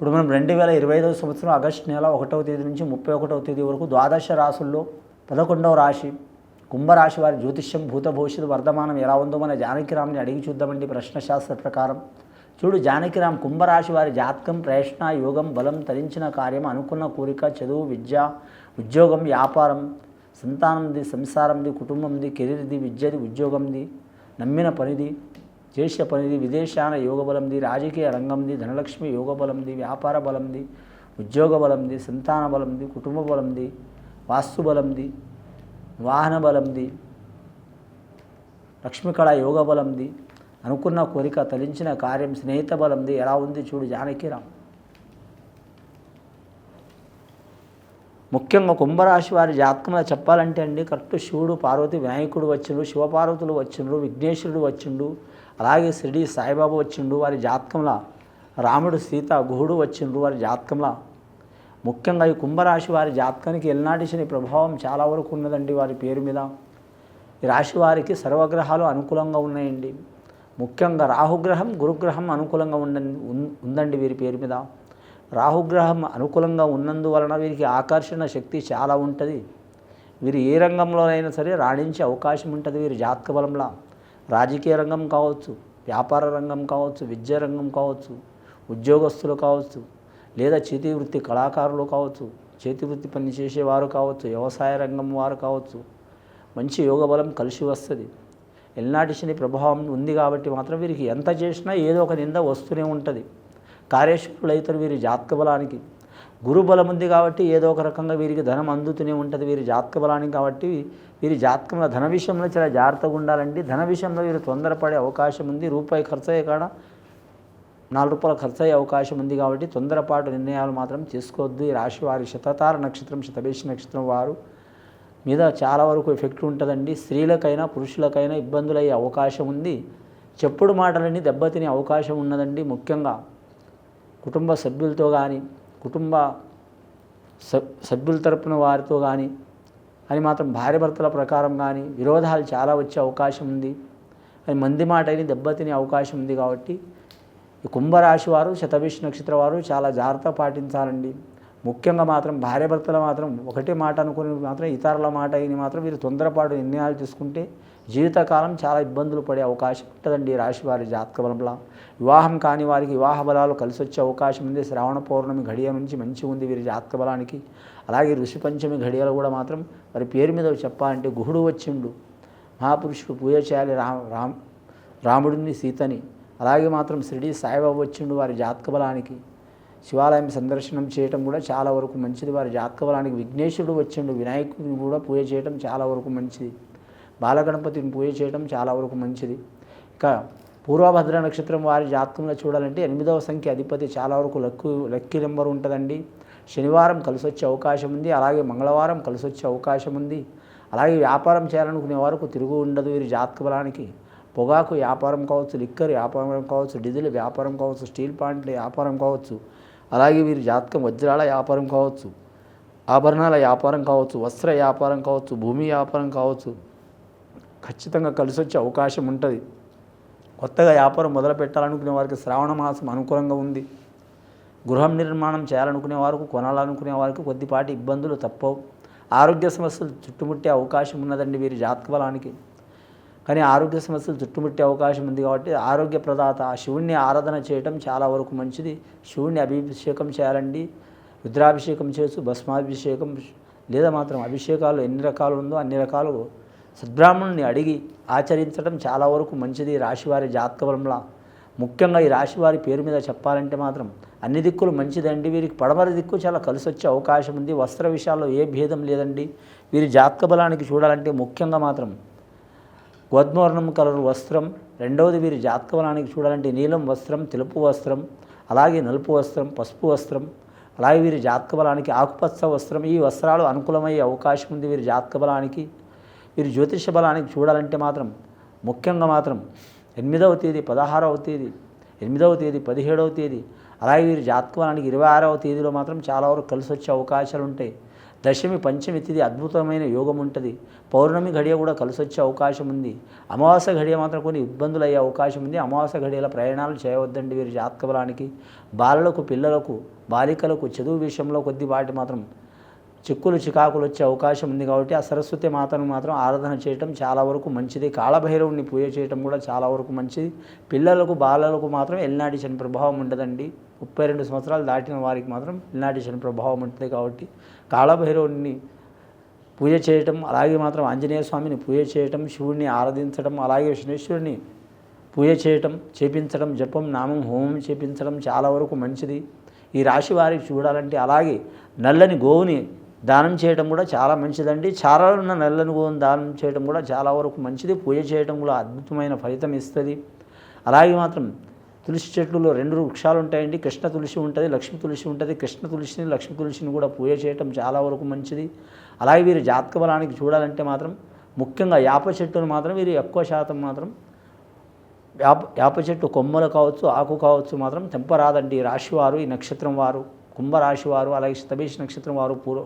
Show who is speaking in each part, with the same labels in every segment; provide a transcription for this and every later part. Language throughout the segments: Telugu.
Speaker 1: ఇప్పుడు మనం రెండు వేల ఇరవై ఐదవ సంవత్సరం ఆగస్టు నెల ఒకటవ తేదీ నుంచి ముప్పై ఒకటవ తేదీ వరకు ద్వాదశ రాసుల్లో పదకొండవ రాశి కుంభరాశి వారి జ్యోతిష్యం భూత భవిష్యత్తు వర్ధమానం ఎలా ఉందో మన జానకిరామ్ని అడిగి చూద్దామండి ప్రశ్నశాస్త్ర ప్రకారం. చూడు జానకిరామ్ కుంభరాశి వారి జాతకం ప్రయత్న యోగం బలం తరించిన కార్యం అనుకున్న కోరిక చదువు విద్య ఉద్యోగం వ్యాపారం సంతానంది సంసారంది కుటుంబంది కెరీర్ది విద్యది ఉద్యోగంది నమ్మిన పనిది దేశ పనిది విదేశాన యోగ బలంది రాజకీయ రంగంది ధనలక్ష్మి యోగ బలంది వ్యాపార బలంది ఉద్యోగ బలంది సంతాన బలంది కుటుంబ బలంది వాస్తు బలంది వాహన బలంది లక్ష్మీకళ యోగ బలంది అనుకున్న కోరిక తలించిన కార్యం స్నేహిత బలంది ఎలా ఉంది చూడు జానకిరామ్. ముఖ్యంగా కుంభరాశి వారి జాతకంలో చెప్పాలంటే అండి కరెక్ట్ శివుడు పార్వతి వినాయకుడు వచ్చిండు శివపార్వతులు వచ్చిండ్రు విఘ్నేశ్వరుడు వచ్చిండు అలాగే షిరిడి సాయిబాబా వచ్చిండు వారి జాతకంలో రాముడు సీత గుహుడు వచ్చిండ్రు వారి జాతకంలో. ముఖ్యంగా ఈ కుంభరాశి వారి జాతకానికి ఎల్నాటి శని ప్రభావం చాలా వరకు ఉన్నదండి వారి పేరు మీద. ఈ రాశి వారికి సర్వగ్రహాలు అనుకూలంగా ఉన్నాయండి. ముఖ్యంగా రాహుగ్రహం గురుగ్రహం అనుకూలంగా ఉండ ఉందండి వీరి పేరు మీద. రాహుగ్రహం అనుకూలంగా ఉన్నందువలన వీరికి ఆకర్షణ శక్తి చాలా ఉంటుంది. వీరు ఏ రంగంలోనైనా సరే రాణించే అవకాశం ఉంటుంది వీరి జాతక బలంలో. రాజకీయ రంగం కావచ్చు వ్యాపార రంగం కావచ్చు విద్యా రంగం కావచ్చు ఉద్యోగస్తులు కావచ్చు లేదా చేతి వృత్తి కళాకారులు కావచ్చు చేతి వృత్తి పని చేసేవారు కావచ్చు వ్యవసాయ రంగం వారు కావచ్చు మంచి యోగ బలం కలిసి వస్తుంది. ఎల్నాటి శని ప్రభావం ఉంది కాబట్టి మాత్రం వీరికి ఎంత చేసినా ఏదో ఒక నింద వస్తూనే ఉంటుంది. కార్యేశ్వరులు అవుతారు వీరి జాతక బలానికి. గురు బలం ఉంది కాబట్టి ఏదో ఒక రకంగా వీరికి ధనం అందుతూనే ఉంటుంది. వీరి జాతక బలానికి కాబట్టి వీరి జాతకంలో ధన విషయంలో చాలా జాగ్రత్తగా ఉండాలండి. ధన విషయంలో వీరు తొందరపడే అవకాశం ఉంది. రూపాయి ఖర్చు అయ్యే కాడ నాలుగు రూపాయలు ఖర్చు అయ్యే అవకాశం ఉంది కాబట్టి తొందరపాటు నిర్ణయాలు మాత్రం చేసుకోవద్దు ఈ రాశి వారి శతతార నక్షత్రం శతభేష నక్షత్రం వారు మీద చాలా వరకు ఎఫెక్ట్ ఉంటుందండి. స్త్రీలకైనా పురుషులకైనా ఇబ్బందులు అయ్యే అవకాశం ఉంది. చెప్పుడు మాటలని దెబ్బతినే అవకాశం ఉన్నదండి. ముఖ్యంగా కుటుంబ సభ్యులతో కానీ కుటుంబ సబ్ సభ్యుల తరపున వారితో కానీ అని మాత్రం భార్యభర్తల ప్రకారం కానీ విరోధాలు చాలా వచ్చే అవకాశం ఉంది. అని మంది మాట అయిన దెబ్బతినే అవకాశం ఉంది కాబట్టి ఈ కుంభరాశి వారు శతభిష్ నక్షత్ర వారు చాలా జాగ్రత్త పాటించాలండి. ముఖ్యంగా మాత్రం భార్యాభర్తలు మాత్రం ఒకటే మాట అనుకుని మాత్రం ఇతరుల మాట అయిన మాత్రం వీరు తొందరపాటు నిర్ణయాలు తీసుకుంటే జీవితకాలం చాలా ఇబ్బందులు పడే అవకాశం ఉంటుందండి ఈ రాశి వారి జాతక బలంలో. వివాహం కాని వారికి వివాహ బలాలు కలిసి వచ్చే అవకాశం ఉంది. శ్రావణ పౌర్ణమి ఘడియ నుంచి మంచి ఉంది వీరి జాతక బలానికి. అలాగే ఋషి పంచమి ఘడియలు కూడా మాత్రం వారి పేరు మీద చెప్పాలంటే గుహుడు వచ్చిండు. మహాపురుషుడు పూజ చేయాలి రామ్ రామ్ రాముడిని సీతని. అలాగే మాత్రం షిరిడి సాయిబాబు వచ్చిండు వారి జాతక బలానికి. శివాలయం సందర్శనం చేయటం కూడా చాలా వరకు మంచిది. వారి జాతకబలానికి విఘ్నేశ్వరుడు వచ్చిండు. వినాయకుడిని కూడా పూజ చేయటం చాలా వరకు మంచిది. బాలగణపతిని పూజ చేయటం చాలా వరకు మంచిది. ఇక పూర్వభద్ర నక్షత్రం వారి జాతకంలో చూడాలంటే ఎనిమిదవ సంఖ్య అధిపతి చాలా వరకు లక్కు లక్కీ నెంబర్ ఉంటుందండి. శనివారం కలిసి వచ్చే అవకాశం ఉంది. అలాగే మంగళవారం కలిసి వచ్చే అవకాశం ఉంది. అలాగే వ్యాపారం చేయాలనుకునే వారికి తిరుగు ఉండదు వీరి జాతక బలానికి పొగాకు వ్యాపారం కావచ్చు లిక్కర్ వ్యాపారం కావచ్చు డీజిల్ వ్యాపారం కావచ్చు స్టీల్ ప్లాంట్ వ్యాపారం కావచ్చు అలాగే వీరి జాతకం వజ్రాల వ్యాపారం కావచ్చు ఆభరణాల వ్యాపారం కావచ్చు వస్త్ర వ్యాపారం కావచ్చు భూమి వ్యాపారం కావచ్చు ఖచ్చితంగా కలిసి వచ్చే అవకాశం ఉంటుంది. కొత్తగా వ్యాపారం మొదలు పెట్టాలనుకునే వారికి శ్రావణ మాసం అనుకూలంగా ఉంది. గృహం నిర్మాణం చేయాలనుకునే వారికి కొనాలనుకునే వారికి కొద్దిపాటి ఇబ్బందులు తప్పవు. ఆరోగ్య సమస్యలు చుట్టుముట్టే అవకాశం ఉన్నదండి వీరి జాతక బలానికి కానీ ఆరోగ్య సమస్యలు చుట్టుముట్టే అవకాశం ఉంది కాబట్టి ఆరోగ్య ప్రదాత ఆ శివుణ్ణి ఆరాధన చేయటం చాలా వరకు మంచిది. శివుణ్ణి అభిషేకం చేయాలండి. రుద్రాభిషేకం చేసు భస్మాభిషేకం లేదా మాత్రం అభిషేకాలు ఎన్ని రకాలు ఉందో అన్ని రకాలు సద్బ్రాహ్మణుని అడిగి ఆచరించడం చాలా వరకు మంచిది రాశివారి జాతకబలంలా ముఖ్యంగా ఈ రాశివారి పేరు మీద చెప్పాలంటే మాత్రం అన్ని దిక్కులు మంచిదండి. వీరికి పడమర దిక్కు చాలా కలిసి వచ్చే అవకాశం ఉంది. వస్త్ర విషయాల్లో ఏ భేదం లేదండి. వీరి జాతక బలానికి చూడాలంటే ముఖ్యంగా మాత్రం గోద్మోర్ణం కలరు వస్త్రం. రెండవది వీరి జాతకవనానికి చూడాలంటే నీలం వస్త్రం తెలుపు వస్త్రం అలాగే నలుపు వస్త్రం పసుపు వస్త్రం అలాగే వీరి జాతక బలానికి ఆకుపచ్చ వస్త్రం. ఈ వస్త్రాలు అనుకూలమయ్యే అవకాశం ఉంది వీరి జాతక బలానికి వీరి జ్యోతిష బలానికి చూడాలంటే మాత్రం ముఖ్యంగా మాత్రం ఎనిమిదవ తేదీ పదహారవ తేదీ ఎనిమిదవ తేదీ పదిహేడవ తేదీ అలాగే వీరి జాతక బలానికి ఇరవై ఆరవ తేదీలో మాత్రం చాలా వరకు కలిసి వచ్చే అవకాశాలు ఉంటాయి దశమి పంచమి తిది అద్భుతమైన యోగం ఉంటుంది పౌర్ణమి ఘడియ కూడా కలిసి వచ్చే అవకాశం ఉంది అమావాస్య గడియ మాత్రం కొన్ని ఇబ్బందులు అయ్యే అవకాశం ఉంది అమావాస్య గడియల ప్రయాణాలు చేయవద్దండి వీరి జాతక బలానికి. బాలలకు పిల్లలకు బాలికలకు చదువు విషయంలో కొద్ది వాటి మాత్రం చిక్కులు చికాకులు వచ్చే అవకాశం ఉంది కాబట్టి ఆ సరస్వతి మాతను మాత్రం ఆరాధన చేయటం చాలా వరకు మంచిది. కాళభైరవుని పూజ చేయటం కూడా చాలా వరకు మంచిది. పిల్లలకు బాలలకు మాత్రం ఎల్నాటి శని ప్రభావం ఉండదండి. ముప్పై రెండు సంవత్సరాలు దాటిన వారికి మాత్రం ఎల్నాటి శని ప్రభావం ఉంటుంది కాబట్టి కాళభైరవుని పూజ చేయటం అలాగే మాత్రం ఆంజనేయ స్వామిని పూజ చేయటం శివుడిని ఆరాధించడం అలాగే శనేశ్వరుని పూజ చేయటం చేపించడం జపం నామం హోమం చేపించడం చాలా వరకు మంచిది. ఈ రాశి వారికి చూడాలంటే అలాగే నల్లని గోవుని దానం చేయడం కూడా చాలా మంచిదండి. చారాలున్న నెలలను గోవుని దానం చేయడం కూడా చాలా వరకు మంచిది. పూజ చేయడం కూడా అద్భుతమైన ఫలితం ఇస్తుంది. అలాగే మాత్రం తులసి చెట్లలో రెండు వృక్షాలు ఉంటాయండి. కృష్ణ తులసి ఉంటుంది లక్ష్మీ తులసి ఉంటుంది. కృష్ణ తులసిని లక్ష్మీ తులసిని కూడా పూజ చేయటం చాలా వరకు మంచిది. అలాగే వీరి జాతక బలానికి చూడాలంటే మాత్రం ముఖ్యంగా యాప చెట్టును మాత్రం వీరు ఎక్కువ శాతం మాత్రం యాప యాప చెట్టు కొమ్మలు కావచ్చు ఆకు కావచ్చు మాత్రం తెంపరాదండి. ఈ ఈ నక్షత్రం వారు కుంభరాశి వారు అలాగే శతభీష్ నక్షత్రం వారు పూర్వ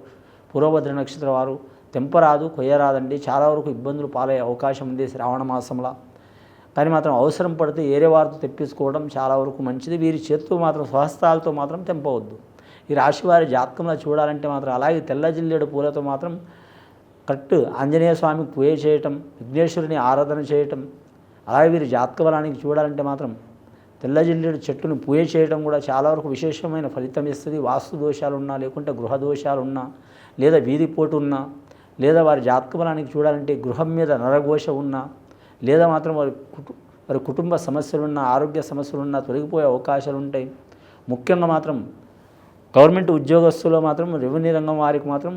Speaker 1: పూర్వభద్ర నక్షత్రం వారు తెంపరాదు కొయ్యరాదండి. చాలా వరకు ఇబ్బందులు పాలయ్యే అవకాశం ఉంది శ్రావణ మాసంలో. కానీ మాత్రం అవసరం పడితే ఏరే వారితో తెప్పించుకోవడం చాలా వరకు మంచిది. వీరి చేత్తో మాత్రం స్వహస్తాలతో మాత్రం తెంపవద్దు. ఈ రాశి వారి జాతకంలో చూడాలంటే మాత్రం అలాగే తెల్ల జిల్లేడు పూలతో మాత్రం కట్టు ఆంజనేయ స్వామికి పూజ చేయటం విఘ్నేశ్వరుని ఆరాధన చేయటం అలాగే వీరి జాతక బలానికి చూడాలంటే మాత్రం తెల్ల చెట్టును పూజ చేయడం కూడా చాలా వరకు విశేషమైన ఫలితం ఇస్తుంది. వాస్తు దోషాలు ఉన్నా లేకుంటే గృహ దోషాలు ఉన్నా లేదా వీధిపోటు ఉన్నా లేదా వారి జాతక బలానికి చూడాలంటే గృహం మీద నరఘోష ఉన్నా లేదా మాత్రం వారి కుటు వారి కుటుంబ సమస్యలున్నా ఆరోగ్య సమస్యలున్నా తొలగిపోయే అవకాశాలు ఉంటాయి. ముఖ్యంగా మాత్రం గవర్నమెంట్ ఉద్యోగస్తులు మాత్రం రెవెన్యూ రంగం వారికి మాత్రం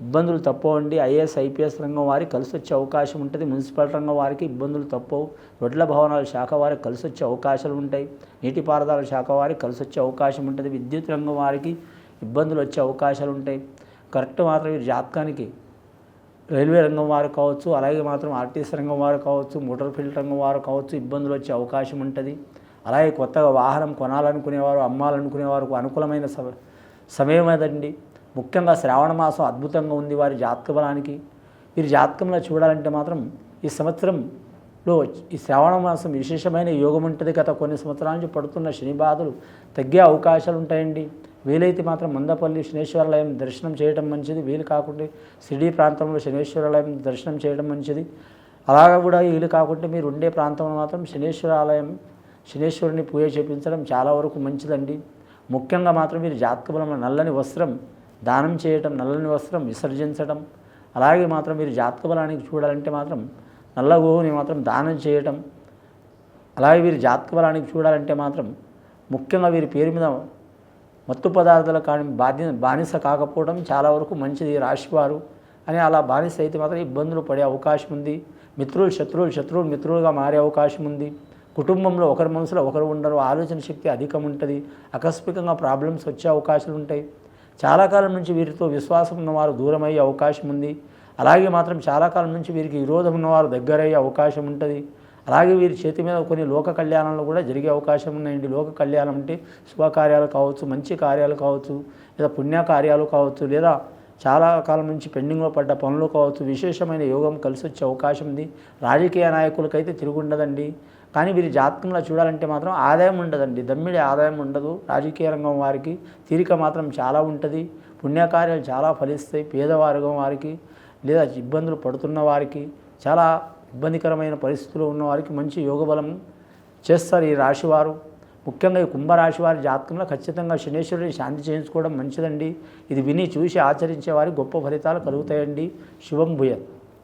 Speaker 1: ఇబ్బందులు తప్పవండి. ఐఏఎస్ ఐపీఎస్ రంగం వారికి కలిసి వచ్చే అవకాశం ఉంటుంది. మున్సిపల్ రంగం వారికి ఇబ్బందులు తప్పవు. రొడ్ల భవనాల శాఖ వారికి కలిసి వచ్చే అవకాశాలు ఉంటాయి. నీటిపారుదల శాఖ వారికి కలిసి వచ్చే అవకాశం ఉంటుంది. విద్యుత్ రంగం వారికి ఇబ్బందులు వచ్చే అవకాశాలు ఉంటాయి. కరెక్ట్ మాత్రం ఈ జాతకానికి రైల్వే రంగం వారు కావచ్చు అలాగే మాత్రం ఆర్టీసీ రంగం వారు కావచ్చు మోటార్ ఫీల్డ్ రంగం వారు కావచ్చు ఇబ్బందులు వచ్చే అవకాశం ఉంటుంది. అలాగే కొత్తగా వాహనం కొనాలనుకునేవారు అమ్మాలనుకునేవారు అనుకూలమైన సమ సమయం అదండి. ముఖ్యంగా శ్రావణ మాసం అద్భుతంగా ఉంది వారి జాతక బలానికి వీరి జాతకంలో చూడాలంటే మాత్రం ఈ సంవత్సరంలో ఈ శ్రావణ మాసం విశేషమైన యోగం ఉంటుంది గత కొన్ని సంవత్సరాల నుంచి పడుతున్న శని బాధలు తగ్గే అవకాశాలు ఉంటాయండి. వీలైతే మాత్రం మందపల్లి శనేశ్వరాలయం దర్శనం చేయడం మంచిది. వీలు కాకుండా సిడీ ప్రాంతంలో శనేశ్వరాలయం దర్శనం చేయడం మంచిది. అలాగా కూడా వీలు కాకుండా మీరు ఉండే ప్రాంతంలో మాత్రం శనేశ్వరాలయం శనేశ్వరుని పూజ చేపించడం చాలా వరకు మంచిదండి. ముఖ్యంగా మాత్రం మీరు జాతక బలంలో నల్లని వస్త్రం దానం చేయటం నల్లని వస్త్రం విసర్జించడం అలాగే మాత్రం మీరు జాతక బలానికి చూడాలంటే మాత్రం నల్ల గోవుని మాత్రం దానం చేయటం అలాగే వీరి జాతక బలానికి చూడాలంటే మాత్రం ముఖ్యంగా వీరి పేరు మీద మత్తు పదార్థాలు కానీ బాధ్య బానిస కాకపోవడం చాలా వరకు మంచిది. రాశివారు అని అలా బానిస అయితే మాత్రం ఇబ్బందులు పడే అవకాశం ఉంది. మిత్రులు శత్రువులు శత్రువులు మిత్రులుగా మారే అవకాశం ఉంది. కుటుంబంలో ఒకరి మనసులో ఒకరు ఉండరు. ఆలోచన శక్తి అధికం ఉంటుంది. ఆకస్మికంగా ప్రాబ్లమ్స్ వచ్చే అవకాశాలు ఉంటాయి. చాలా కాలం నుంచి వీరితో విశ్వాసం ఉన్నవారు దూరమయ్యే అవకాశం ఉంది. అలాగే మాత్రం చాలా కాలం నుంచి వీరికి విరోధం ఉన్నవారు దగ్గరయ్యే అవకాశం ఉంటుంది. అలాగే వీరి చేతి మీద కొన్ని లోక కళ్యాణాలు కూడా జరిగే అవకాశం ఉన్నాయండి. లోక కళ్యాణం అంటే శుభకార్యాలు కావచ్చు మంచి కార్యాలు కావచ్చు లేదా పుణ్య కార్యాలు కావచ్చు లేదా చాలా కాలం నుంచి పెండింగ్లో పడ్డ పనులు కావచ్చు విశేషమైన యోగం కలిసి వచ్చే అవకాశం ఉంది. రాజకీయ నాయకులకైతే తిరుగుండదండి. కానీ వీరి జాతకంలో చూడాలంటే మాత్రం ఆదాయం ఉండదండి. దమ్మిడి ఆదాయం ఉండదు. రాజకీయ రంగం వారికి తీరిక మాత్రం చాలా ఉంటుంది. పుణ్యకార్యాలు చాలా ఫలిస్తాయి. పేదవర్గం వారికి లేదా ఇబ్బందులు పడుతున్న వారికి చాలా ఇబ్బందికరమైన పరిస్థితులు ఉన్న వారికి మంచి యోగబలం చేస్తారు ఈ రాశివారు. ముఖ్యంగా ఈ కుంభరాశి వారి జాతకంలో ఖచ్చితంగా శనేశ్వరుని శాంతి చేయించుకోవడం మంచిదండి. ఇది విని చూసి ఆచరించే వారికి గొప్ప ఫలితాలు కలుగుతాయండి. శుభం భూయత్.